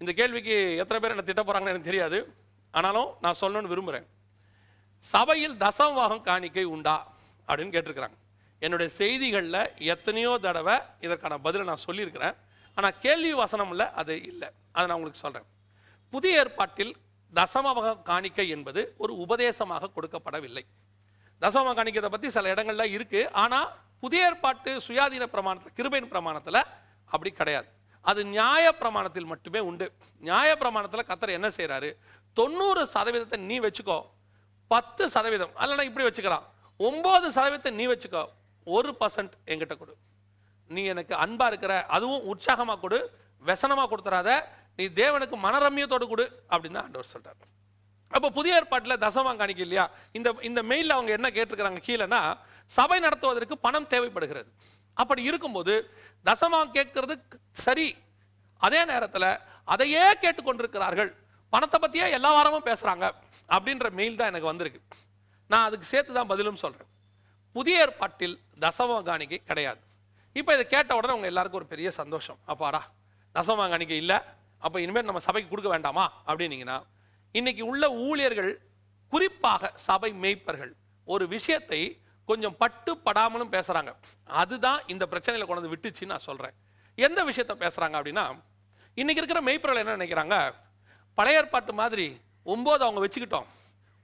இந்த கேள்விக்கு எத்தனை பேர் என்ன திட்ட போகிறாங்கன்னு எனக்கு தெரியாது. ஆனாலும் நான் சொல்லணும்னு விரும்புகிறேன் சபையில் தசமபாகம் காணிக்கை உண்டா? அப்படின்னு கேட்டிருக்கிறாங்க. என்னுடைய செய்திகளில் எத்தனையோ தடவை இதற்கான பதிலை நான் சொல்லியிருக்கிறேன். ஆனால் கேள்வி வசனமில் அது இல்லை. அதை நான் உங்களுக்கு சொல்கிறேன் புதிய ஏற்பாட்டில் தசமவக காணிக்கை என்பது ஒரு உபதேசமாக கொடுக்கப்படவில்லை. தசம காணிக்கத்தை பற்றி சில இடங்களில் இருக்குது ஆனால் புதிய ஏற்பாட்டு சுயாதீன பிரமாணத்தில் கிருபையின் பிரமாணத்தில் அப்படி கிடையாது. அது நியாய பிரமாணத்தில் மட்டுமே உண்டு. நியாய பிரமாணத்தில் கத்தர் என்ன செய்கிறாரு தொண்ணூறு சதவீதத்தை நீ வச்சுக்கோ. பத்து சதவீதம். அல்லனா இப்படி வச்சுக்கலாம். ஒம்பது சதவீதத்தை நீ வச்சுக்கோ. ஒரு பர்சன்ட் என்கிட்ட கொடு. நீ எனக்கு அன்பாக இருக்கிற அதுவும் உற்சாகமாக கொடு. வெசனமாக கொடுத்துறாத. நீ தேவனுக்கு மனரம்யத்தோடு கொடு அப்படின்னு தான் ஆண்டவர் சொல்கிறார் அப்போ புதிய ஏற்பாட்டில் தசமாம் காணிக்க இல்லையா? இந்த இந்த மெயிலில் அவங்க என்ன கேட்டிருக்கிறாங்க கீழேனா சபை நடத்துவதற்கு பணம் தேவைப்படுகிறது. அப்படி இருக்கும்போது தசமம் கேட்கறது சரி. அதே நேரத்தில் அதையே கேட்டுக்கொண்டிருக்கிறார்கள். பணத்தை பற்றியே எல்லா வாரமும் பேசுகிறாங்க அப்படின்ற மெயில் தான் எனக்கு வந்திருக்கு. நான் அதுக்கு சேர்த்து தான் பதிலும் சொல்கிறேன் புதிய ஏற்பாட்டில் தசமகாணிக்கை கிடையாது. இப்போ இதை கேட்ட உடனே உங்கள் எல்லாருக்கும் ஒரு பெரிய சந்தோஷம். அப்பாடா தசமகாணிக்கை இல்லை. அப்போ இனிமேல் நம்ம சபைக்கு கொடுக்க வேண்டாமா? அப்படின்னீங்கன்னா இன்னைக்கு உள்ள ஊழியர்கள் குறிப்பாக சபை மேய்ப்பர்கள் ஒரு விஷயத்தை கொஞ்சம் பட்டு படாமலும் பேசுகிறாங்க அதுதான் இந்த பிரச்சனையில் கொண்டு வந்து விட்டுச்சு நான் சொல்கிறேன் எந்த விஷயத்த பேசுகிறாங்க அப்படின்னா இன்றைக்கி இருக்கிற மேய்ப்பர்கள் என்ன நினைக்கிறாங்க? பழைய ஏற்பாட்டு மாதிரி ஒம்போது அவங்க வச்சுக்கிட்டோம்.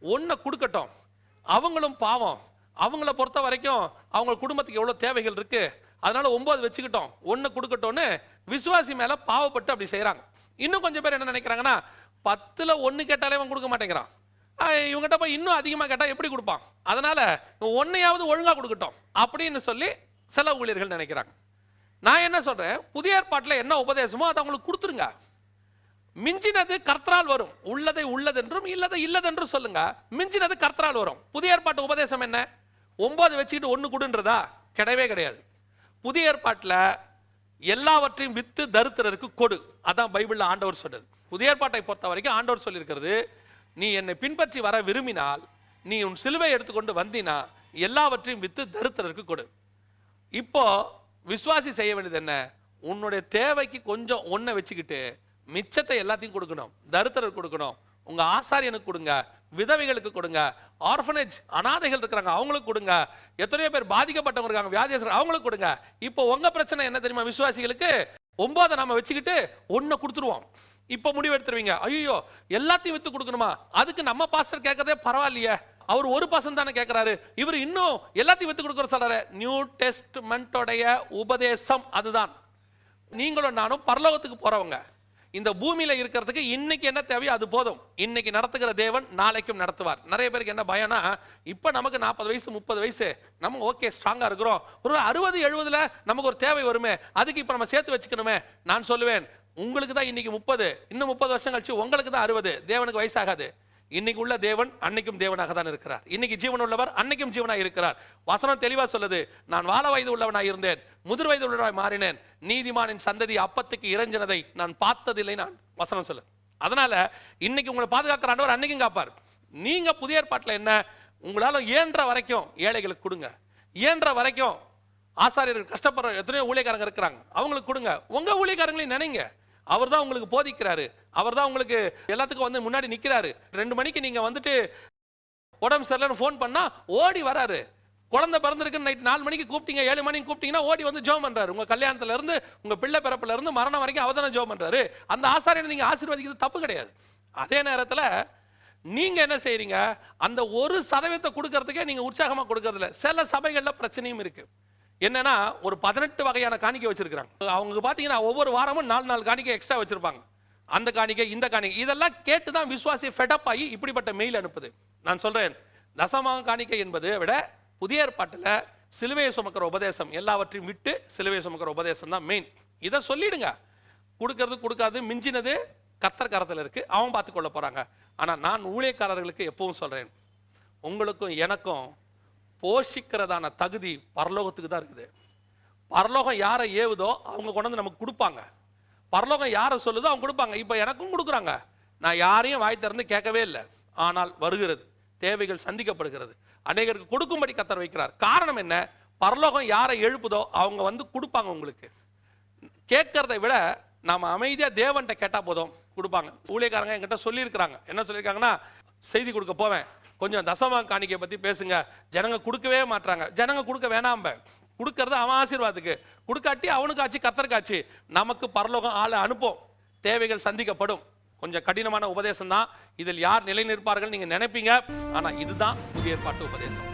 ஒன்றை கொடுக்கட்டும். அவங்களும் பாவம். அவங்கள பொறுத்த வரைக்கும் அவங்க குடும்பத்துக்கு எவ்வளோ தேவைகள் இருக்குது அதனால் ஒம்பது வச்சுக்கிட்டோம். ஒன்று கொடுக்கட்டோன்னு விசுவாசி மேலே பாவப்பட்டு அப்படி செய்கிறாங்க இன்னும் கொஞ்சம் பேர் என்ன நினைக்கிறாங்கன்னா பத்தில் ஒன்று கேட்டாலே அவன் கொடுக்க மாட்டேங்கிறான். இவங்ககிட்ட போய் இன்னும் அதிகமாக கேட்டால் எப்படி கொடுப்பான்? அதனால் ஒன்றையாவது ஒழுங்காக கொடுக்கட்டும் அப்படின்னு சொல்லி சில ஊழியர்கள் நினைக்கிறாங்க. நான் என்ன சொல்கிறேன் புதிய ஏற்பாட்டில் என்ன உபதேசமோ அதை அவங்களுக்கு கொடுத்துருங்க. மிஞ்சினது கர்த்தரால் வரும். உள்ளதை உள்ளதென்றும் இல்லதை இல்லதென்றும் சொல்லுங்க. மிஞ்சினது கர்த்தரால் வரும். புதிய ஏற்பாட்டு உபதேசம் என்ன? ஒன்பது வச்சுக்கிட்டு ஒன்று கொடுன்றதா? கிடையவே கிடையாது. புதிய ஏற்பாட்டில் எல்லாவற்றையும் வித்து தருத்திரருக்கு கொடு. அதான் பைபிளில் ஆண்டவர் சொன்னது புதிய ஏற்பாட்டை பொறுத்த வரைக்கும் ஆண்டவர் சொல்லியிருக்கிறது நீ என்னை பின்பற்றி வர விரும்பினால் நீ உன் சிலுவை எடுத்துக்கொண்டு வந்தினா எல்லாவற்றையும் வித்து தருத்தருக்கு கொடு. இப்போ விசுவாசி செய்ய வேண்டியது என்ன? உன்னுடைய தேவைக்கு கொஞ்சம் ஒன்றை வச்சுக்கிட்டு மிச்சத்தை எல்லாத்தையும் கொடுக்கணும். தருத்தருக்கு கொடுக்கணும். உங்கள் ஆசாரியனுக்கு கொடுங்க. விதவைகளுக்கு கொடுங்க. ஆர்ஃபனேஜ் அனாதைகள் இருக்கிறாங்க அவங்களுக்கு கொடுங்க. எத்தனையோ பேர் பாதிக்கப்பட்டவங்க இருக்காங்க வியாதியஸ்தர் அவங்களுக்கு கொடுங்க. இப்போ உங்க பிரச்சனை என்ன தெரியுமா விசுவாசிகளுக்கு? ஒன்பதை நம்ம வச்சுக்கிட்டு ஒன்றை கொடுத்துருவோம். இப்போ முடிவு எடுத்துருவீங்க ஐயோ எல்லாத்தையும் வித்து கொடுக்கணுமா? அதுக்கு நம்ம பாஸ்டர் கேட்கறதே பரவாயில்லையே. அவர் ஒரு பர்சன்ட் தானே கேட்கிறாரு. இவர் இன்னும் எல்லாத்தையும் வித்து கொடுக்குற சொல்றாரு. நியூ டெஸ்ட்மெண்ட்டோடைய உபதேசம் அதுதான். நீங்களும் நானும் பரலோகத்துக்கு போறவங்க. இந்த பூமியில இருக்கிறதுக்கு இன்னைக்கு என்ன தேவையோ அது போதும். இன்னைக்கு நடத்துகிற தேவன் நாளைக்கும் நடத்துவார். நிறைய பேருக்கு என்ன பயம்னா இப்போ நமக்கு நாற்பது வயசு முப்பது வயசு நம்ம ஓகே ஸ்ட்ராங்கா இருக்கிறோம். ஒரு அறுபது எழுபதுல நமக்கு ஒரு தேவை வருமே. அதுக்கு இப்போ நம்ம சேர்த்து வச்சுக்கணுமே. நான் சொல்லுவேன் உங்களுக்கு தான் இன்னைக்கு முப்பது. இன்னும் முப்பது வருஷம் கழிச்சு உங்களுக்கு தான் அறுபது. தேவனுக்கு வயசாகாது. இன்னைக்கு உள்ள தேவன் அன்னைக்கும் தேவனாக தான் இருக்கிறார். இன்னைக்கு ஜீவன் உள்ளவர் அன்னைக்கும் ஜீவனாக இருக்கிறார். வசனம் தெளிவாக சொல்லுது நான் வாழ வயது உள்ளவனாக இருந்தேன் முதிர் வயது உள்ளவனாய் மாறினேன். நீதிமானின் சந்ததி அப்பத்துக்கு இறைஞ்சினதை நான் பார்த்ததில்லை நான் வசனம் சொல்லு அதனால இன்னைக்கு உங்களை பாதுகாக்கிற ஆண்டவர் அன்னைக்கும் காப்பார். நீங்க புதிய ஏற்பாட்டில் என்ன? உங்களால இயன்ற வரைக்கும் ஏழைகளுக்கு கொடுங்க. இயன்ற வரைக்கும் ஆசாரியர்கள் கஷ்டப்படுற எத்தனையோ ஊழியக்காரங்க இருக்கிறாங்க. அவங்களுக்கு கொடுங்க. உங்க ஊழியக்காரங்களையும் நினைங்க. அவர் தான் உங்களுக்கு போதிக்கிறாரு. அவர் தான் உங்களுக்கு எல்லாத்துக்கும் வந்து முன்னாடி நிற்கிறாரு ரெண்டு மணிக்கு நீங்கள் வந்துட்டு உடம்பு சரியில்லைன்னு ஃபோன் பண்ணால் ஓடி வராரு. குழந்தை பிறந்திருக்குன்னு நைட் நாலு மணிக்கு கூப்பிட்டீங்க ஏழு மணிக்கு கூப்பிட்டீங்கன்னா ஓடி வந்து ஜோம் பண்றாரு. உங்க கல்யாணத்துல இருந்து உங்க பிள்ளை பிறப்புலேருந்து மரணம் வரைக்கும் அவர் தானே ஜோம் பண்றாரு. அந்த ஆசாரியனை நீங்க ஆசீர்வதிக்கிறது தப்பு கிடையாது. அதே நேரத்தில் நீங்க என்ன செய்கிறீங்க அந்த ஒரு சதவீதத்தை கொடுக்கறதுக்கே நீங்க உற்சாகமா கொடுக்கறதில்ல. சில சபைகளில் பிரச்சனையும் இருக்கு. என்னன்னா ஒரு பதினெட்டு வகையான காணிக்கை வச்சிருக்கிறாங்க. அவங்க பார்த்தீங்கன்னா ஒவ்வொரு வாரமும் நாலு நாலு காணிக்கை எக்ஸ்ட்ரா வச்சிருப்பாங்க. அந்த காணிக்கை இந்த காணிக்கை இதெல்லாம் கேட்டு தான் விசுவாசி ஃபெடப் ஆகி இப்படிப்பட்ட மெயில் அனுப்புது. நான் சொல்கிறேன் தசமாக காணிக்கை என்பதை விட புதிய ஏற்பாட்டில் சிலுவையை சுமக்கிற உபதேசம் எல்லாவற்றையும் விட்டு சிலுவையை சுமக்கிற உபதேசம் தான் மெயின் இதை சொல்லிடுங்க. கொடுக்கறது கொடுக்காது மிஞ்சினது கத்தர் கரத்தில் இருக்குது அவன் பார்த்து கொள்ள போகிறாங்க ஆனால் நான் ஊழியக்காரர்களுக்கு எப்பவும் சொல்கிறேன் உங்களுக்கும் எனக்கும் போஷிக்கிறதான தகுதி பரலோகத்துக்கு தான் இருக்குது. பரலோகம் யாரை ஏவுதோ அவங்க கொண்டு வந்து நமக்கு கொடுப்பாங்க. பரலோகம் யாரை சொல்லுதோ அவங்க கொடுப்பாங்க. இப்போ எனக்கும் கொடுக்குறாங்க. நான் யாரையும் வாய் திறந்து கேட்கவே இல்லை. ஆனால் வருகிறது. தேவைகள் சந்திக்கப்படுகிறது. அநேகருக்கு கொடுக்கும்படி கத்தர் வைக்கிறார். காரணம் என்ன? பரலோகம் யாரை எழுப்புதோ அவங்க வந்து கொடுப்பாங்க உங்களுக்கு. கேட்கறதை விட நாம் அமைதியாக தேவன்கிட்ட கேட்டால் போதும். கொடுப்பாங்க. ஊழியக்காரங்க என்கிட்ட சொல்லியிருக்கிறாங்க. என்ன சொல்லியிருக்காங்கன்னா செய்தி கொடுக்க போவேன். கொஞ்சம் தசமா காணிக்கை பற்றி பேசுங்க. ஜனங்க கொடுக்கவே மாட்டாங்க ஜனங்க கொடுக்க வேணாம்ப. கொடுக்கறது அவன் ஆசீர்வாதத்துக்கு கொடுக்காட்டி அவனுக்கு ஆச்சு கத்தருக்காச்சு நமக்கு பரலோகம் ஆளை அனுப்போம். தேவைகள் சந்திக்கப்படும். கொஞ்சம் கடினமான உபதேசம் தான் இதில் யார் நிலை நிற்பார்கள் நீங்கள் நினைப்பீங்க. ஆனால் இதுதான் புதிய ஏற்பாட்டு உபதேசம்.